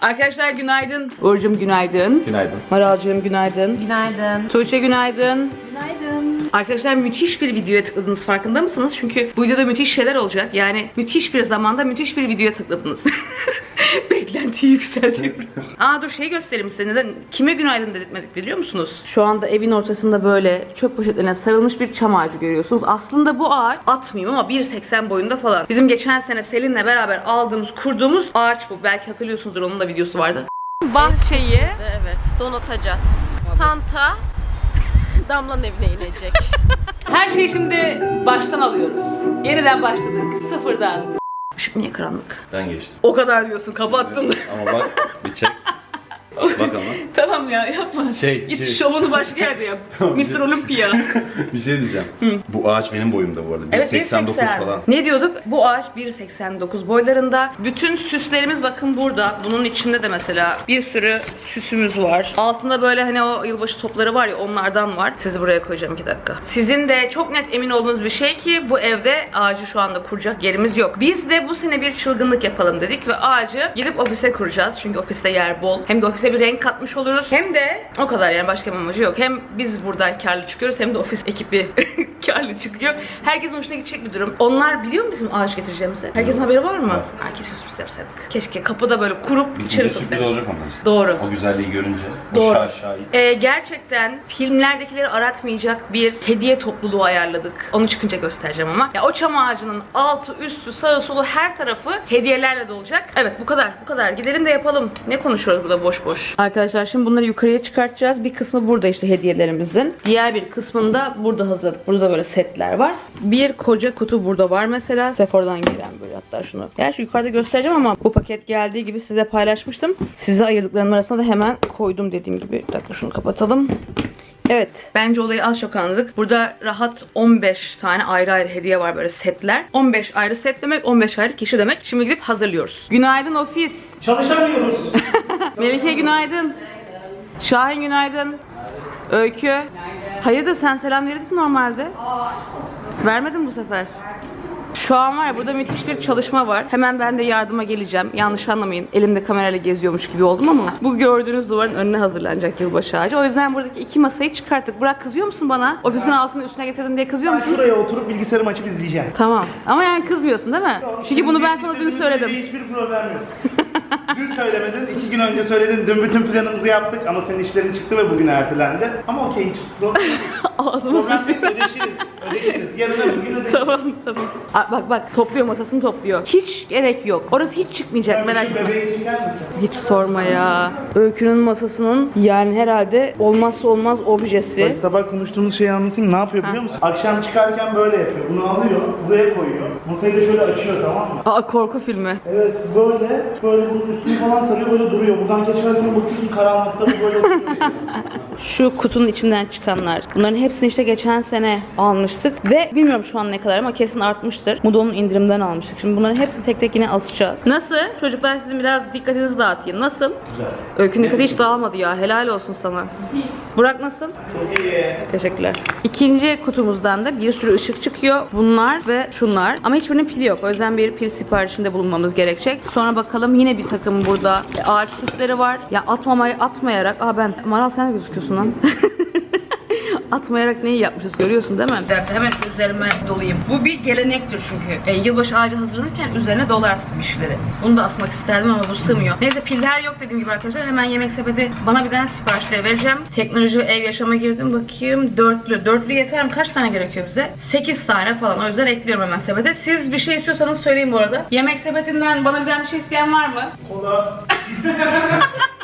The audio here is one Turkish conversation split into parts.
Arkadaşlar günaydın. Uğur'cum günaydın. Günaydın. Maralcığım günaydın. Günaydın. Tuğçe günaydın. Günaydın. Arkadaşlar müthiş bir videoya tıkladınız farkında mısınız? Çünkü bu videoda müthiş şeyler olacak. Yani müthiş bir zamanda müthiş bir videoya tıkladınız. Beklentiyi yükseltiyorum. Aa dur şeyi göstereyim size. Neden? Kime günaydın dedirtmedik biliyor musunuz? Şu anda evin ortasında böyle çöp poşetlerine sarılmış bir çam ağacı görüyorsunuz. Aslında bu ağaç atmayayım ama 1.80 boyunda falan. Bizim geçen sene Selin'le beraber aldığımız, kurduğumuz ağaç bu. Belki hatırlıyorsunuzdur onun da videosu vardı. Bahçeyi evet donatacağız. Santa Damla'nın evine inecek. Her şeyi şimdi baştan alıyoruz. Yeniden başladık. Sıfırdan. Işık niye karanlık? Ben geçtim. O kadar diyorsun kapattın. Ama bak bir çek. Bak ama. tamam ya yapma. Şey, Git şey. şovunu başka yerde yap. Mr. Olympia. bir şey diyeceğim. Bu ağaç benim boyumda bu arada. 1.89 Evet 1.80. falan. Ne diyorduk? Bu ağaç 1.89 boylarında. Bütün süslerimiz bakın burada. Bunun içinde de mesela bir sürü süsümüz var. Altında böyle hani o yılbaşı topları var ya onlardan var. Sizi buraya koyacağım iki dakika. Sizin de çok net emin olduğunuz bir şey ki bu evde ağacı şu anda kuracak yerimiz yok. Biz de bu sene bir çılgınlık yapalım dedik ve ağacı gidip ofise kuracağız. Çünkü ofiste yer bol. Hem de ofise bir renk katmış oluruz. Hem de o kadar yani başka bir amacı yok. Hem biz buradan karlı çıkıyoruz hem de ofis ekibi karlı çıkıyor. Herkesin hoşuna gidecek bir durum. Onlar biliyor mu bizim ağaç getireceğimizi? Herkesin haberi var mı? Ha, keşke sürpriz yapsaydık. Keşke kapıda böyle kurup Bir içeri bir sürpriz soksaydık. olacak onlar işte. Doğru. O güzelliği görünce. Doğru. Şah şahit. Ee, gerçekten filmlerdekileri aratmayacak bir hediye topluluğu ayarladık. Onu çıkınca göstereceğim ama. Ya o çam ağacının altı, üstü, sağı, solu her tarafı hediyelerle dolacak. Evet bu kadar. Bu kadar. Gidelim de yapalım. Ne konuşuyoruz burada boş boş? Arkadaşlar şimdi bunları yukarıya çıkartacağız. Bir kısmı burada işte hediyelerimizin. Diğer bir kısmında burada hazırladık. Burada böyle setler var. Bir koca kutu burada var mesela. Sephora'dan gelen böyle hatta şunu. Gerçi yukarıda göstereceğim ama bu paket geldiği gibi size paylaşmıştım. Size ayırdıklarım arasına da hemen koydum dediğim gibi. Bir dakika şunu kapatalım. Evet. Bence olayı az çok anladık. Burada rahat 15 tane ayrı ayrı hediye var böyle setler. 15 ayrı set demek, 15 ayrı kişi demek. Şimdi gidip hazırlıyoruz. Günaydın ofis. Çalışamıyoruz. Melike günaydın. Şahin günaydın. Öykü. Hayırdır sen selam verirdin normalde? Vermedin bu sefer. Şu an var ya burada müthiş bir çalışma var. Hemen ben de yardıma geleceğim. Yanlış anlamayın. Elimde kamerayla geziyormuş gibi oldum ama bu gördüğünüz duvarın önüne hazırlanacak yılbaşı ağacı. O yüzden buradaki iki masayı çıkarttık. Burak kızıyor musun bana? Ofisin altını üstüne getirdin diye kızıyor Ben musun? şuraya oturup bilgisayarımı açıp izleyeceğim. Tamam. Ama yani kızmıyorsun değil mi? Çünkü bunu ben sana dün söyledim. söylediği Hiçbir problem yok. Dün söylemedin, iki gün önce söyledin. Dün bütün planımızı yaptık ama senin işlerin çıktı ve bugün ertelendi. Ama okey hiç. Ağzıma Problem sıçtı. değil, ödeşiriz. Ödeşiriz. Yarın öbür gün ödeşiriz. Tamam tamam. Aa, bak bak topluyor masasını topluyor. Hiç gerek yok. Orası hiç çıkmayacak merak etme. bebeği çeker misin? Hiç sorma ya. Öykünün masasının yani herhalde olmazsa olmaz objesi. Bak sabah konuştuğumuz şeyi anlatayım. Ne yapıyor biliyor musun? Akşam çıkarken böyle yapıyor. Bunu alıyor, buraya koyuyor. Masayı da şöyle açıyor tamam mı? Aa korku filmi. Evet böyle, böyle bunun üstünü falan sarıyor böyle duruyor. Buradan geçerken bakıyorsun karanlıkta bu böyle duruyor. Şu kutunun içinden çıkanlar. Bunların hepsini işte geçen sene almıştık. Ve bilmiyorum şu an ne kadar ama kesin artmıştır. Mudo'nun indirimden almıştık. Şimdi bunların hepsini tek tek yine alacağız. Nasıl? Çocuklar sizin biraz dikkatinizi dağıtayım. Nasıl? Güzel. Öykünün dikkati hiç dağılmadı ya. Helal olsun sana. Burak nasıl? Çok iyi. Teşekkürler. İkinci kutumuzdan da bir sürü ışık çıkıyor. Bunlar ve şunlar. Ama hiçbirinin pili yok. O yüzden bir pil siparişinde bulunmamız gerekecek. Sonra bakalım yine bir takım burada ağaç süsleri var. Ya atmamayı atmayarak. Aa ben Maral sen de gözüküyorsun lan. Atmayarak neyi yapmışız görüyorsun değil mi? Dakika hemen üzerime dolayayım. Bu bir gelenektir çünkü. E, yılbaşı ağacı hazırlanırken üzerine dolarsın bir şeyleri. Bunu da asmak isterdim ama bu sığmıyor. Neyse piller yok dediğim gibi arkadaşlar. Hemen yemek sepeti bana bir tane siparişleri vereceğim. Teknoloji ve ev yaşama girdim. Bakayım dörtlü. Dörtlü yeter mi? Kaç tane gerekiyor bize? 8 tane falan. O yüzden ekliyorum hemen sepete. Siz bir şey istiyorsanız söyleyin bu arada. Yemek sepetinden bana bir tane bir şey isteyen var mı? Kola.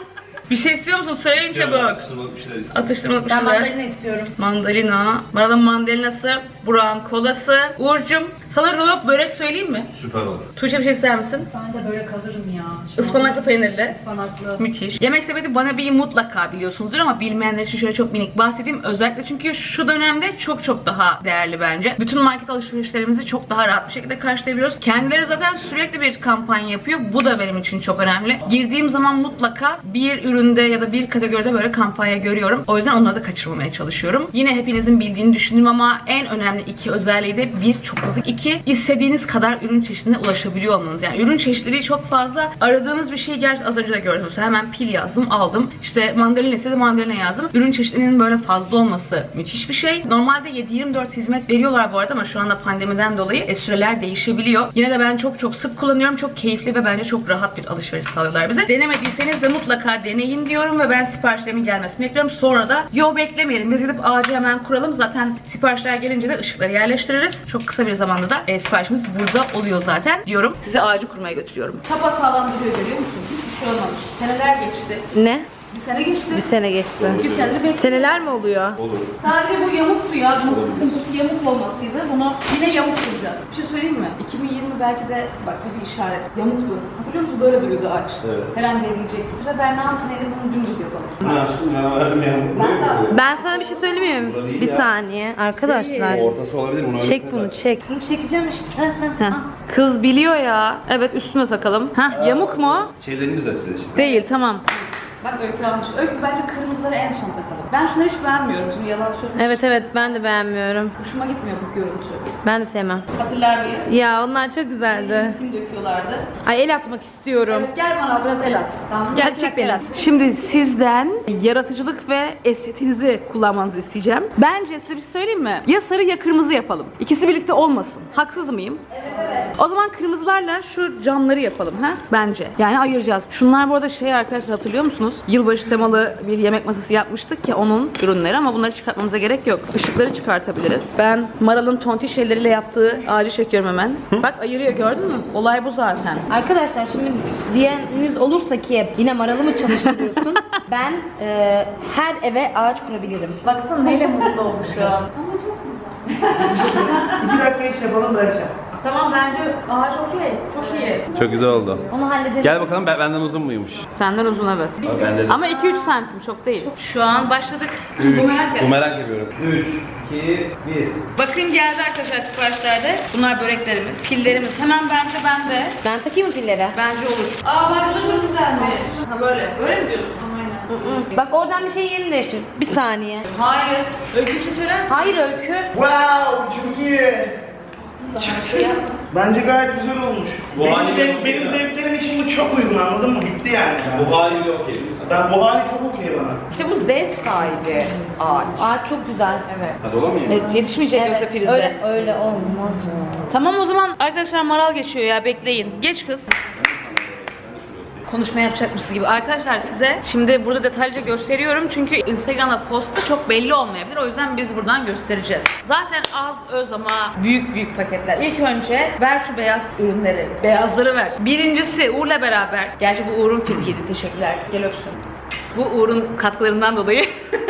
Bir şey istiyor musun? Söyleyin çabuk. Atıştırmalık bir şeyler istedim. Atıştırmalık bir Ben şeyler. mandalina istiyorum. Mandalina. Maral'ın mandalinası. Burak'ın kolası. Uğur'cum sana rulo börek söyleyeyim mi? Süper olur. Tuğçe bir şey ister misin? Ben de böyle kalırım ya. Şu Ispanaklı an- peynirli. Ispanaklı. Müthiş. Yemek sepeti bana bir mutlaka biliyorsunuzdur ama bilmeyenler için şöyle çok minik bahsedeyim. Özellikle çünkü şu dönemde çok çok daha değerli bence. Bütün market alışverişlerimizi çok daha rahat bir şekilde karşılayabiliyoruz. Kendileri zaten sürekli bir kampanya yapıyor. Bu da benim için çok önemli. Girdiğim zaman mutlaka bir üründe ya da bir kategoride böyle kampanya görüyorum. O yüzden onları da kaçırmamaya çalışıyorum. Yine hepinizin bildiğini düşündüm ama en önemli önemli iki özelliği de bir çok hızlı. iki istediğiniz kadar ürün çeşidine ulaşabiliyor olmanız. Yani ürün çeşitliliği çok fazla. Aradığınız bir şeyi gerçekten az önce de gördüm. Mesela hemen pil yazdım aldım. İşte mandalina istedi mandalina yazdım. Ürün çeşitliliğinin böyle fazla olması müthiş bir şey. Normalde 7-24 hizmet veriyorlar bu arada ama şu anda pandemiden dolayı e, süreler değişebiliyor. Yine de ben çok çok sık kullanıyorum. Çok keyifli ve bence çok rahat bir alışveriş sağlıyorlar bize. Denemediyseniz de mutlaka deneyin diyorum ve ben siparişlerimin gelmesini bekliyorum. Sonra da yo beklemeyelim. Biz gidip ağacı hemen kuralım. Zaten siparişler gelince de ışıkları yerleştiririz. Çok kısa bir zamanda da e, siparişimiz burada oluyor zaten diyorum. Sizi ağacı kurmaya götürüyorum. Tapa sağlam duruyor görüyor musun? Hiçbir şey olmamış. Seneler geçti. Ne? Bir sene geçti. Bir sene geçti. Bir senedir bekliyorum. Seneler mi oluyor? Olur. Sadece bu yamuktu ya. Bunun sıkıntısı yamuk olmasıydı. Bunu yine yamuk kuracağız. Bir şey söyleyeyim mi? 2020 belki de bak bu bir işaret. Yamuktu. Hatırlıyor musun? Böyle duruyordu ağaç. Evet. Her an devrilecek. Bu sefer ne yaptın elim bunu dümdüz yapalım. Ne aşkım ya verdim ya. Ben de Ben sana bir şey söyleyeyim mi? Bir ya. saniye. Arkadaşlar. Ortası olabilir. Bunu Çek bunu çek. Bunu çekeceğim işte. Kız biliyor ya. Evet üstüne takalım. Heh yamuk mu? Şeylerini düzelteceğiz işte. Değil tamam. Bak Öykü almış. Öykü bence kırmızıları en son takalım. Ben şunları hiç beğenmiyorum. Şimdi yalan söyleyeyim. Evet evet ben de beğenmiyorum. Hoşuma gitmiyor bu görüntü. Ben de sevmem. Hatırlar mıyız? Ya onlar çok güzeldi. Kim döküyorlardı? Ay el atmak istiyorum. Evet, gel bana biraz el at. Tamam. Gel, çek beni. Şimdi sizden yaratıcılık ve estetiğinizi kullanmanızı isteyeceğim. Bence size bir şey söyleyeyim mi? Ya sarı ya kırmızı yapalım. İkisi birlikte olmasın. Haksız mıyım? Evet evet. O zaman kırmızılarla şu camları yapalım ha? Bence. Yani ayıracağız. Şunlar bu arada şey arkadaşlar hatırlıyor musunuz? Yılbaşı temalı bir yemek masası yapmıştık ya onun ürünleri ama bunları çıkartmamıza gerek yok. Işıkları çıkartabiliriz. Ben Maral'ın tonti şeyleriyle yaptığı ağacı çekiyorum hemen. Bak ayırıyor gördün mü? Olay bu zaten. Arkadaşlar şimdi diyeniniz olursa ki yine maralı mı çalıştırıyorsun? ben e, her eve ağaç kurabilirim. Baksana neyle mutlu oldu şu an. İki dakika iş yapalım bırakacağım. Tamam bence ağaç okey. Çok iyi. Çok güzel oldu. Onu halledelim. Gel bakalım ben, benden uzun muymuş? Senden uzun evet. Ben de Ama 2-3 santim çok değil. Şu an başladık. Bu merak Bu merak ediyorum. 3, 2, 1. Bakın geldi arkadaşlar siparişlerde. Bunlar böreklerimiz, pillerimiz. Hemen bence bende. Ben takayım mı pilleri? Bence olur. Aa bak bu çok güzelmiş. Ha böyle. Böyle mi diyorsun? Aynen. Bak oradan bir şey yerini değiştir. Bir saniye. Hayır. Öykü bir şey söyler misin? Hayır Öykü. Wow çok iyi. Bence gayet güzel olmuş. Bu benim, çok benim zevklerim için bu çok uygun anladın mı? Bitti yani. Bu okey değil mi sana? Ben bu hali çok okey bana. İşte bu zevk sahibi ağaç. Ağaç çok güzel. Evet. Hadi olamayayım. Evet, yetişmeyecek yoksa prizde. Öyle, öyle olmaz. Tamam o zaman arkadaşlar maral geçiyor ya bekleyin. Geç kız. Konuşma yapacakmışız gibi. Arkadaşlar size şimdi burada detaylıca gösteriyorum çünkü Instagram'da postta çok belli olmayabilir. O yüzden biz buradan göstereceğiz. Zaten az öz ama büyük büyük paketler. İlk önce ver şu beyaz ürünleri. Beyazları ver. Birincisi Uğur'la beraber. Gerçi bu Uğur'un fikriydi. Teşekkürler. Gel öpsün. Bu Uğur'un katkılarından dolayı.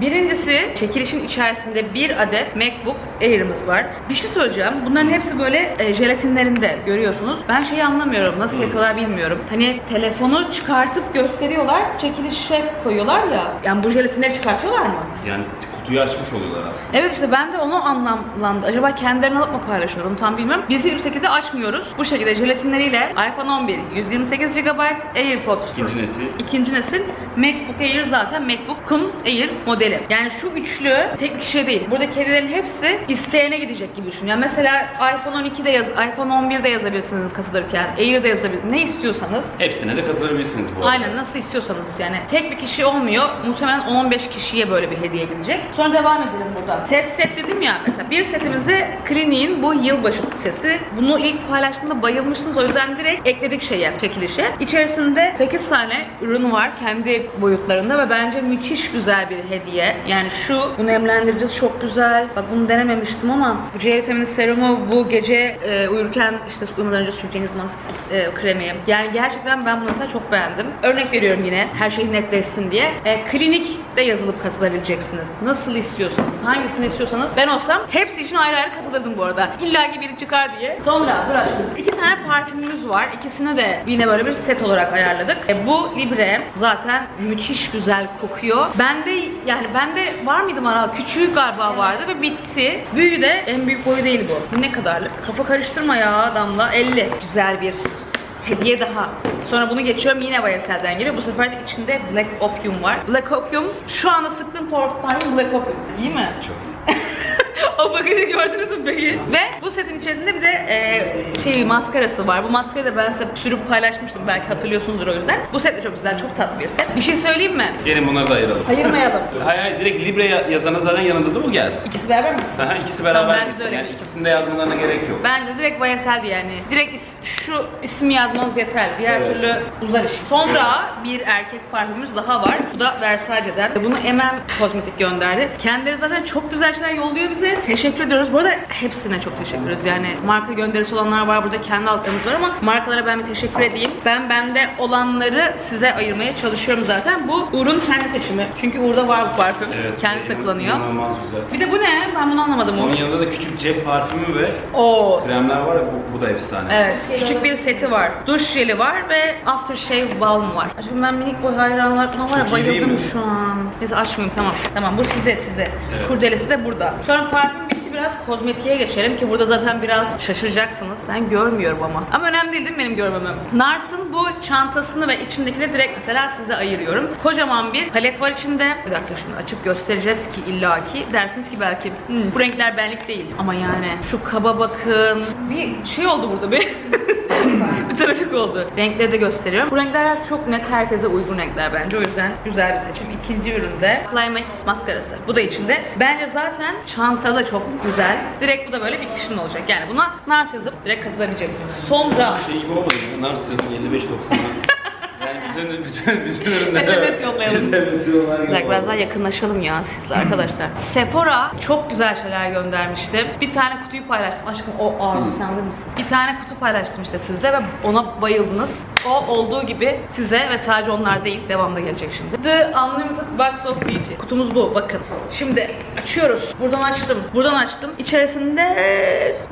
Birincisi çekilişin içerisinde bir adet MacBook Air'ımız var. Bir şey söyleyeceğim. Bunların hepsi böyle e, jelatinlerinde görüyorsunuz. Ben şeyi anlamıyorum. Nasıl yapıyorlar bilmiyorum. Hani telefonu çıkartıp gösteriyorlar. Çekilişe koyuyorlar ya. Yani bu jelatinleri çıkartıyorlar mı? Yani kutuyu açmış oluyorlar aslında. Evet işte ben de onu anlamlandı. Acaba kendilerini alıp mı paylaşıyorum tam bilmiyorum. Biz hiçbir şekilde açmıyoruz. Bu şekilde jelatinleriyle iPhone 11 128 GB AirPods İkinci nesil. İkinci nesil MacBook Air zaten MacBook'un Air modeli. Yani şu üçlü tek bir şey değil. Buradaki hediyeler hepsi isteyene gidecek gibi düşün. Yani mesela iPhone 12'de yaz, iPhone 11'de yazabilirsiniz katılırken, Air'de yazabilirsiniz. Ne istiyorsanız Hepsine de katılabilirsiniz bu arada. Aynen nasıl istiyorsanız yani. Tek bir kişi olmuyor. Muhtemelen 10-15 kişiye böyle bir hediye gidecek. Sonra devam edelim buradan. Set set dedim ya mesela bir setimizde Clinique'in bu yılbaşı seti. Bunu ilk paylaştığımda bayılmıştınız. O yüzden direkt ekledik şeye, çekilişe. İçerisinde 8 tane ürün var kendi boyutlarında ve bence müthiş güzel bir hediye. Yani şu, bu nemlendiricisi çok güzel. Bak bunu denememiştim ama bu C vitamini serumu bu gece e, uyurken işte uyumadan önce süreceğiniz maske e, kremi. Yani gerçekten ben bunu mesela çok beğendim. Örnek veriyorum yine her şey netleşsin diye. E, klinikte yazılıp katılabileceksiniz. Nasıl istiyorsanız, hangisini istiyorsanız. Ben olsam hepsi için ayrı ayrı katılırdım bu arada. İlla ki biri çıkar diye. Sonra aşkım. İki tane parfümümüz var. İkisini de yine böyle bir set olarak ayarladık. E, bu Libre zaten müthiş güzel kokuyor. Bende yani bende var mıydı Maral? Küçüğü galiba vardı ve bitti. Büyüğü de en büyük boyu değil bu. Ne kadarlık? Kafa karıştırma ya Damla. 50. Güzel bir hediye daha. Sonra bunu geçiyorum yine Vayasel'den geliyor. Bu sefer de içinde Black Opium var. Black Opium şu anda sıktığım parfüm Black Opium. İyi mi? Çok o bagajı gördünüz mü peki? Ve bu setin içerisinde bir de e, şey maskarası var. Bu maskarayı da ben size sürüp paylaşmıştım. Belki hatırlıyorsunuzdur o yüzden. Bu set de çok güzel, çok tatlı bir set. Bir şey söyleyeyim mi? Gelin bunları da ayıralım. Ayırmayalım. Hayır hayır direkt Libre ya- yazana zaten yanında da mı gelsin? İkisi beraber mi? Aha, ikisi Tamam, beraber bence de gitsin. Yani gitsin. ikisini de yazmalarına gerek yok. Bence direkt YSL'di yani. Direkt is- şu ismi yazmanız yeter. Diğer Evet. türlü uzar iş. Sonra bir erkek parfümümüz daha var. Bu da Versace'den. Bunu MM Kozmetik gönderdi. Kendileri zaten çok güzel şeyler yolluyor bize. Teşekkür ediyoruz. Bu arada hepsine çok teşekkür ediyoruz. Yani marka gönderisi olanlar var. Burada kendi altlarımız var ama markalara ben bir teşekkür edeyim. Ben bende olanları size ayırmaya çalışıyorum zaten. Bu Uğur'un kendi seçimi. Çünkü Uğur'da var bu parfüm. Kendisi de kullanıyor. İnanılmaz güzel. Bir de bu ne? Ben bunu anlamadım. Onun yanında da küçük cep parfümü ve Oo. kremler var ya bu, bu da efsane. Evet, küçük bir seti var. Duş jeli var ve aftershave balm var. Aşkım ben minik boy hayranlar buna var ya Çok iyi değil bayıldım mi? şu an. Neyse açmayayım tamam. Tamam bu size size. Evet. Kurdelesi de burada. Sonra parfüm bitti biraz kozmetiğe geçelim ki burada zaten biraz şaşıracaksınız. Ben görmüyorum ama. Ama önemli değil değil mi benim görmemem? Nars'ın bu çantasını ve içindekileri direkt mesela size ayırıyorum. Kocaman bir palet var içinde. Bir dakika şimdi açıp göstereceğiz ki illaki. Dersiniz ki belki "Hmm, bu renkler benlik değil. Ama yani şu kaba bakın. Bir şey oldu burada bir. bir trafik oldu. Renkleri de gösteriyorum. Bu renkler çok net herkese uygun renkler bence. O yüzden güzel bir seçim. İkinci üründe Climax maskarası. Bu da içinde. Bence zaten çantalı çok güzel. Direkt bu da böyle bir kişinin olacak. Yani buna Nars yazıp direkt katılabileceksiniz. Sonra Şey gibi olmadı? Nars yazın 55.90'dan. bütün, bütün, bütün ürünlere SMS yollayalım. SMS Bir dakika biraz daha yakınlaşalım ya sizle arkadaşlar. Sephora çok güzel şeyler göndermişti. Bir tane kutuyu paylaştım. Aşkım o ağır sen alır mısın? Bir tane kutu paylaştım işte sizle ve ona bayıldınız. O olduğu gibi size ve sadece onlar değil devamda gelecek şimdi. The Unlimited Box of Beauty. Kutumuz bu bakın. Şimdi açıyoruz. Buradan açtım. Buradan açtım. İçerisinde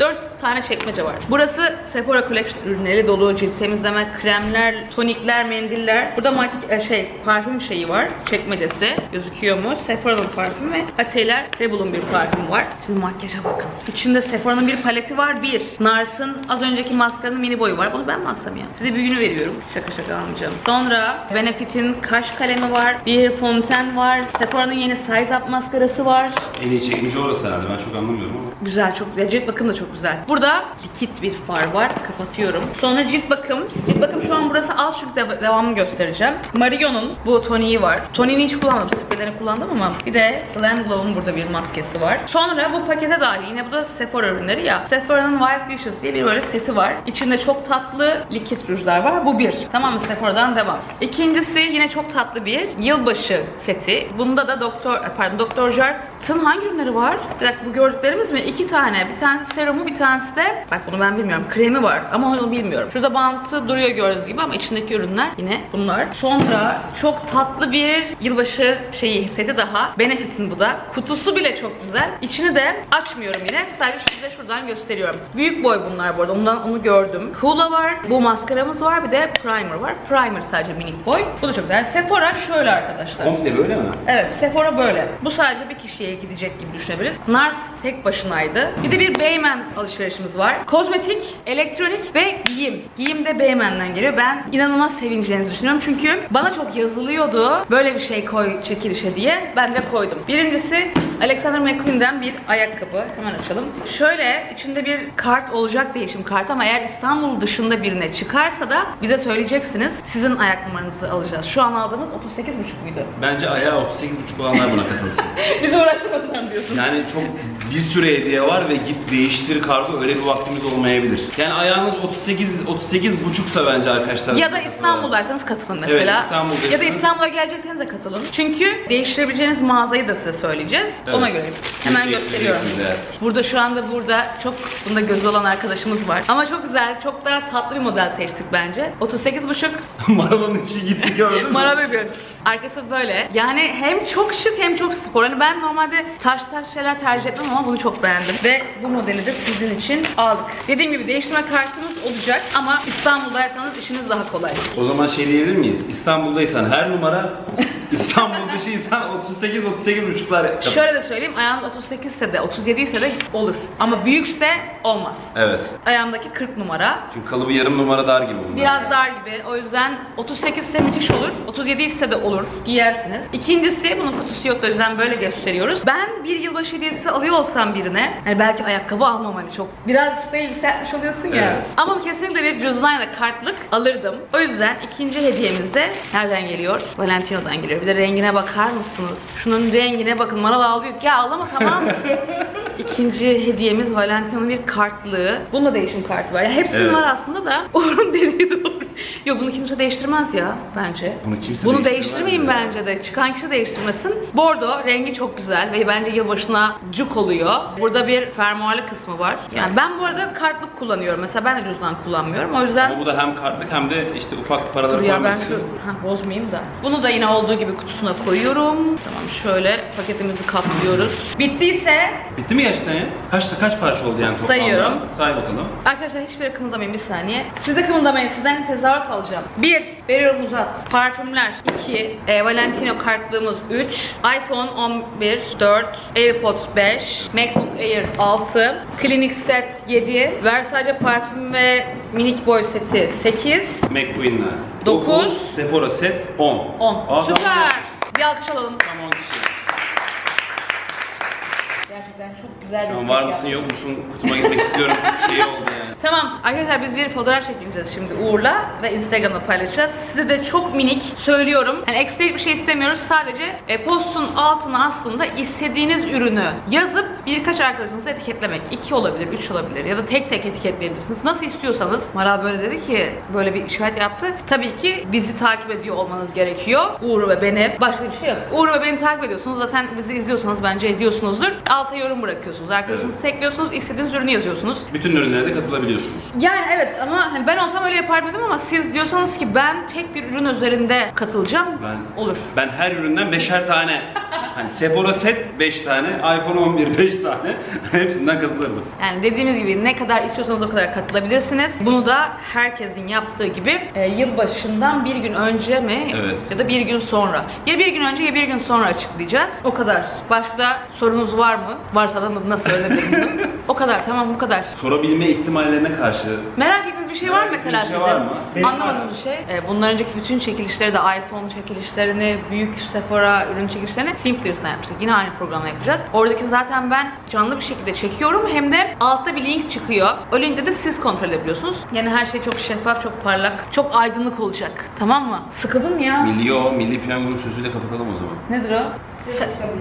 4 tane çekmece var. Burası Sephora Collection ürünleri dolu. Cilt temizleme, kremler, tonikler, mendiller. Burada e, şey parfüm şeyi var. Çekmecesi gözüküyor mu? Sephora'nın parfümü ve Atelier Rebel'ın bir parfüm var. Şimdi makyaja bakın. İçinde Sephora'nın bir paleti var. Bir. Nars'ın az önceki maskaranın mini boyu var. Bunu ben mi alsam ya? Size büyüğünü veriyorum. Şaka şaka almayacağım. Sonra Benefit'in kaş kalemi var. Bir fonten var. Sephora'nın yeni Size Up maskarası var. En iyi çekmece orası herhalde ben çok anlamıyorum ama. Güzel çok güzel. Cilt bakım da çok güzel. Burada likit bir far var. Kapatıyorum. Sonra cilt bakım. Cilt bakım şu an burası alt çünkü dev- devamını göstereceğim. Marion'un bu toniği var. Toniğini hiç kullanmadım. Spreylerini kullandım ama bir de Glam Glow'un burada bir maskesi var. Sonra bu pakete dahil yine bu da Sephora ürünleri ya. Sephora'nın White Wishes diye bir böyle seti var. İçinde çok tatlı likit rujlar var. Bu bir. Tamam mı? Sephora'dan devam. İkincisi yine çok tatlı bir yılbaşı seti. Bunda da Doktor pardon Doktor Jart'ın hangi ürünleri var? Bir dakika bu gördüklerimiz mi? İki tane. Bir tanesi serumu, bir tanesi de bak bunu ben bilmiyorum. Kremi var ama onu bilmiyorum. Şurada bantı duruyor gördüğünüz gibi ama içindeki ürünler yine bunlar. Sonra çok tatlı bir yılbaşı şeyi seti daha. Benefit'in bu da. Kutusu bile çok güzel. İçini de açmıyorum yine. Sadece size şuradan gösteriyorum. Büyük boy bunlar bu arada. Ondan onu gördüm. Hoola var. Bu maskaramız var. Bir de primer var. Primer sadece minik boy. Bu da çok güzel. Sephora şöyle arkadaşlar. Komple böyle mi? Evet Sephora böyle. Bu sadece bir kişiye gidecek gibi düşünebiliriz. Nars tek başınaydı. Bir de bir Beymen alışverişimiz var. Kozmetik, elektronik ve giyim. Giyim de Beymen'den geliyor. Ben inanılmaz sevineceğinizi düşünüyorum. Çünkü bana çok yazılıyordu. Böyle bir şey koy çekilişe diye. Ben de koydum. Birincisi Alexander McQueen'den bir ayakkabı. Hemen açalım. Şöyle içinde bir kart olacak değişim kartı ama eğer İstanbul dışında birine çıkarsa da bize söyleyeceksiniz. Sizin ayak numaranızı alacağız. Şu an aldığımız 38,5 muydu? Bence ayağı 38.5 olanlar buna katılsın. Bizi uğraştırmasınlar diyorsun. Yani çok bir sürü hediye var ve git değiştir kargo öyle bir vaktimiz olmayabilir. Yani ayağınız 38 38 buçuksa bence arkadaşlar. Ya da İstanbul'daysanız katılın mesela. Evet, İstanbul'daysanız. Ya da İstanbul'a gelecekseniz de katılın. Çünkü değiştirebileceğiniz mağazayı da size söyleyeceğiz. Evet. Ona göre. Hemen gösteriyorum. Burada şu anda burada çok bunda gözü olan arkadaşımız var. Ama çok güzel, çok daha tatlı bir model seçtik bence. 38,5 Maral'ın içi gitti gördün mü? Mara Baby. Arkası böyle. Yani hem çok şık hem çok spor. Hani ben normalde taş taş şeyler tercih etmem ama bunu çok beğendim. Ve bu modeli de sizin için aldık. Dediğim gibi değiştirme kartınız olacak ama İstanbul'daysanız işiniz daha kolay. O zaman şey diyebilir miyiz? İstanbul'daysan her numara, İstanbul dışıysan 38 38 buçuklar. Şöyle de söyleyeyim, ayağın 38 ise de 37 ise de olur. Ama büyükse olmaz. Evet. Ayağımdaki 40 numara. Çünkü kalıbı yarım numara dar gibi bunlar. Biraz dar gibi. O yüzden 38 ise müthiş olur. 37 ise de olur olur. Giyersiniz. İkincisi bunun kutusu yok da o yüzden böyle gösteriyoruz. Ben bir yılbaşı hediyesi alıyor olsam birine hani belki ayakkabı almam hani çok biraz işte yükseltmiş oluyorsun ya. Evet. Ama kesinlikle bir cüzdan ya da kartlık alırdım. O yüzden ikinci hediyemiz de nereden geliyor? Valentino'dan geliyor. Bir de rengine bakar mısınız? Şunun rengine bakın. Maral ağlıyor. Ya ağlama tamam mı? İkinci hediyemiz Valentino'nun bir kartlığı. Bunda değişim kartı var. Ya hepsinin Evet. var aslında da Uğur'un dediği doğru. Yok bunu kimse değiştirmez ya bence. Bunu kimse Bunu değiştirmez değiştirmeyin bence de. Çıkan kişi değiştirmesin. Bordo rengi çok güzel ve bence yılbaşına cuk oluyor. Burada bir fermuarlı kısmı var. Yani ben bu arada kartlık kullanıyorum. Mesela ben de cüzdan kullanmıyorum. O yüzden Ama bu da hem kartlık hem de işte ufak paraları Dur ya ben şu bozmayayım da. Bunu da yine olduğu gibi kutusuna koyuyorum. Tamam şöyle paketimizi kaplıyoruz. Bittiyse Bitti mi gerçekten ya? Kaçta kaç parça oldu yani toplamda? Sayıyorum. Say bakalım. Arkadaşlar hiçbiri kımıldamayın bir saniye. Siz de kımıldamayın. Sizden tezahürat alacağım. 1. Veriyorum uzat. Parfümler 2. E, Valentino kartlığımız 3. iPhone 11 4. AirPods 5. MacBook Air 6. Clinic Set 7. Versace parfüm ve minik boy seti 8. McQueen'ler. Dokuz. Sephora set 10. 10. Aa, Süper. tamam. Bir alkış alalım. Tam 10 kişi. Gerçekten çok güzel Şu an var mısın yok musun kutuma gitmek istiyorum. şey oldu yani. Tamam arkadaşlar biz bir fotoğraf çekeceğiz şimdi Uğur'la ve Instagram'da paylaşacağız. Size de çok minik söylüyorum. Hani ekstra bir şey istemiyoruz. Sadece e, postun altına aslında istediğiniz ürünü yazıp birkaç arkadaşınızı etiketlemek. İki olabilir, üç olabilir ya da tek tek etiketleyebilirsiniz. Nasıl istiyorsanız. Maral böyle dedi ki böyle bir işaret yaptı. Tabii ki bizi takip ediyor olmanız gerekiyor. Uğur ve beni. Başka bir şey yok. Uğur ve beni takip ediyorsunuz. Zaten bizi izliyorsanız bence ediyorsunuzdur. Alta yorum bırakıyorsunuz. Arkadaşınızı Evet. tekliyorsunuz. istediğiniz ürünü yazıyorsunuz. Bütün ürünlere de katılabiliyorsunuz. Yani evet ama hani ben olsam öyle yapardım ama siz diyorsanız ki ben tek bir ürün üzerinde katılacağım. Ben Olur. Ben her üründen beşer tane. Hani Sephora set 5 tane, iPhone 11 5 tane. Hepsinden katılırdım. Yani dediğimiz gibi ne kadar istiyorsanız o kadar katılabilirsiniz. Bunu da herkesin yaptığı gibi e, yılbaşından bir gün önce mi Evet. ya da bir gün sonra. Ya bir gün önce ya bir gün sonra açıklayacağız. O kadar. Başka sorunuz var mı? Varsa da nasıl öğrenebilirim? o kadar tamam bu kadar. Sorabilme ihtimallerine karşı Merak ettiğiniz bir şey var mı mesela sizin? bir şey var mı? Senin Anlamadığınız bir şey. Ee, bundan önceki bütün çekilişleri de iPhone çekilişlerini, büyük Sephora ürün çekilişlerini Simplers'tan yapmıştık. Yine aynı programla yapacağız. Oradaki zaten ben canlı bir şekilde çekiyorum. Hem de altta bir link çıkıyor. O linkte de siz kontrol edebiliyorsunuz. Yani her şey çok şeffaf, çok parlak, çok aydınlık olacak. Tamam mı? Sıkıldın ya? Milli o, milli piyangonun sözüyle kapatalım o zaman. Nedir o?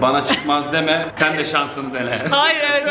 Bana çıkmaz deme, sen de şansını dene. Hayır evet.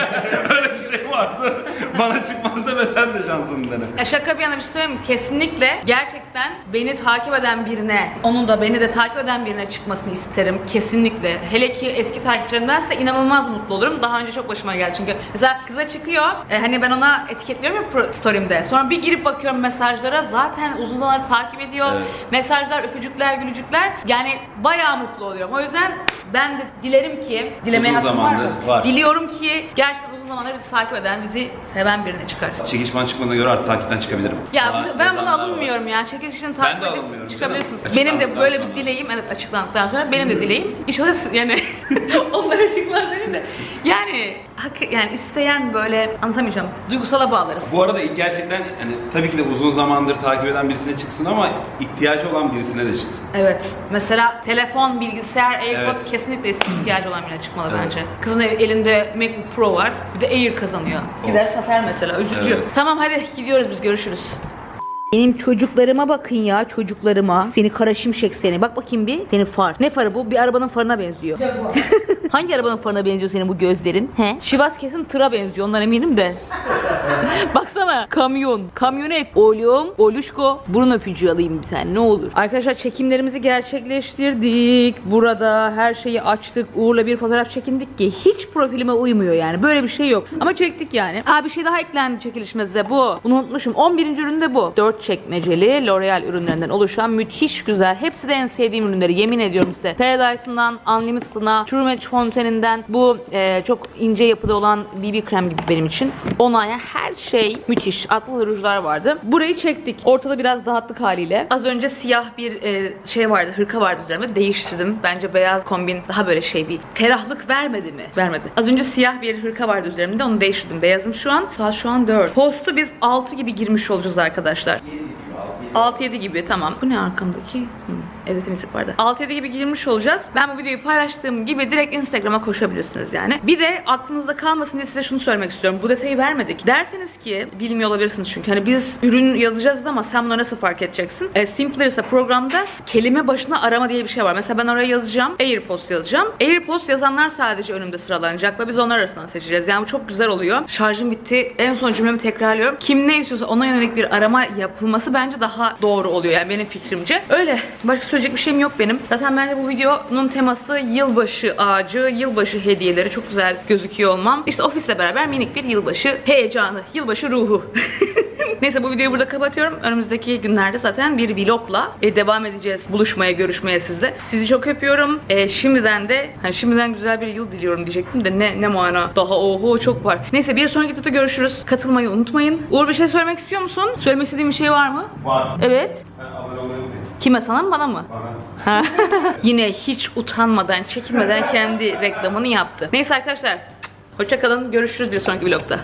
Öyle bir şey vardı. Bana çıkmaz deme, sen de şansını dene. Ya şaka bir yana bir şey söyleyeyim mi? Kesinlikle gerçekten beni takip eden birine, onun da beni de takip eden birine çıkmasını isterim. Kesinlikle. Hele ki eski takipçilerimdense inanılmaz mutlu olurum. Daha önce çok başıma geldi çünkü. Mesela kıza çıkıyor. e, hani ben ona etiketliyorum ya story'imde. Sonra bir girip bakıyorum mesajlara. Zaten uzun zamandır takip ediyor. Evet. Mesajlar, öpücükler, gülücükler. Yani bayağı mutlu oluyorum. O yüzden ben de dilerim ki, dilemeye Uzun hakkım var mı? zamandır var. Diliyorum ki gerçekten uzun zamandır bizi takip eden, bizi seven birine çıkar. Çekiş bana çıkmadığına göre artık takipten çıkabilirim. Ya Daha bu- ben bunu yazanlar var. alınmıyorum ya. Çekiliş için Ben takip de edip alınmıyorum çıkabilirsiniz. canım. Benim de Açıklandıktan böyle sonra. bir dileğim, evet açıklandıktan sonra benim de dileğim. İnşallah siz- yani onlara çıkmaz dedim de. Yani hak, yani isteyen böyle anlatamayacağım. Duygusala bağlarız. Bu arada gerçekten hani tabii ki de uzun zamandır takip eden birisine çıksın ama ihtiyacı olan birisine de çıksın. Evet. Mesela telefon, bilgisayar, AirPods Evet. kesinlikle ihtiyacı olan birine çıkmalı Evet. bence. Kızın elinde MacBook Pro var. Bir de Air kazanıyor. Gider satar mesela. Üzücü. Evet. Tamam hadi gidiyoruz biz görüşürüz. Benim çocuklarıma bakın ya çocuklarıma. Seni kara şimşek seni. Bak bakayım bir. Senin far. Ne farı bu? Bir arabanın farına benziyor. Hangi arabanın farına benziyor senin bu gözlerin? He? Şivas kesin tıra benziyor ondan eminim de. Baksana kamyon, kamyonet. Oğlum, oluşko. Burun öpücüğü alayım bir tane ne olur. Arkadaşlar çekimlerimizi gerçekleştirdik. Burada her şeyi açtık. Uğur'la bir fotoğraf çekindik ki hiç profilime uymuyor yani. Böyle bir şey yok. Ama çektik yani. Aa bir şey daha eklendi çekilişimize bu. Bunu unutmuşum. 11. ürün de bu. 4 çekmeceli L'Oreal ürünlerinden oluşan müthiş güzel. Hepsi de en sevdiğim ürünleri yemin ediyorum size. Paradise'ından Unlimited'ına, True Match Fontaine'inden bu e, çok ince yapıda olan BB krem gibi benim için. Onaya her şey müthiş. Atlı rujlar vardı. Burayı çektik. Ortada biraz dağıttık haliyle. Az önce siyah bir e, şey vardı, hırka vardı üzerimde. Değiştirdim. Bence beyaz kombin daha böyle şey bir ferahlık vermedi mi? Vermedi. Az önce siyah bir hırka vardı üzerimde. Onu değiştirdim. Beyazım şu an. Saat şu an 4. Postu biz 6 gibi girmiş olacağız arkadaşlar. in the 6-7 gibi tamam. Bu ne arkamdaki? Hı. Evde temizlik vardı. 6-7 gibi girmiş olacağız. Ben bu videoyu paylaştığım gibi direkt Instagram'a koşabilirsiniz yani. Bir de aklınızda kalmasın diye size şunu söylemek istiyorum. Bu detayı vermedik. Derseniz ki bilmiyor olabilirsiniz çünkü hani biz ürün yazacağız ama sen bunu nasıl fark edeceksin? E, Simpler ise programda kelime başına arama diye bir şey var. Mesela ben oraya yazacağım. AirPods yazacağım. AirPods yazanlar sadece önümde sıralanacak ve biz onlar arasından seçeceğiz. Yani bu çok güzel oluyor. Şarjım bitti. En son cümlemi tekrarlıyorum. Kim ne istiyorsa ona yönelik bir arama yapılması bence daha doğru oluyor. Yani benim fikrimce. Öyle. Başka söyleyecek bir şeyim yok benim. Zaten bence bu videonun teması yılbaşı ağacı, yılbaşı hediyeleri. Çok güzel gözüküyor olmam. İşte ofisle beraber minik bir yılbaşı heyecanı, yılbaşı ruhu. Neyse bu videoyu burada kapatıyorum. Önümüzdeki günlerde zaten bir vlogla e, devam edeceğiz buluşmaya, görüşmeye sizle. Sizi çok öpüyorum. E, şimdiden de hani şimdiden güzel bir yıl diliyorum diyecektim de ne ne mana. Daha oho çok var. Neyse bir sonraki videoda görüşürüz. Katılmayı unutmayın. Uğur bir şey söylemek istiyor musun? Söylemek istediğin bir şey var mı? Var. Evet. Ben abone olmayı unutmayın. Kime sana mı bana mı? Bana. Yine hiç utanmadan, çekinmeden kendi reklamını yaptı. Neyse arkadaşlar. Hoşçakalın. Görüşürüz bir sonraki vlogda.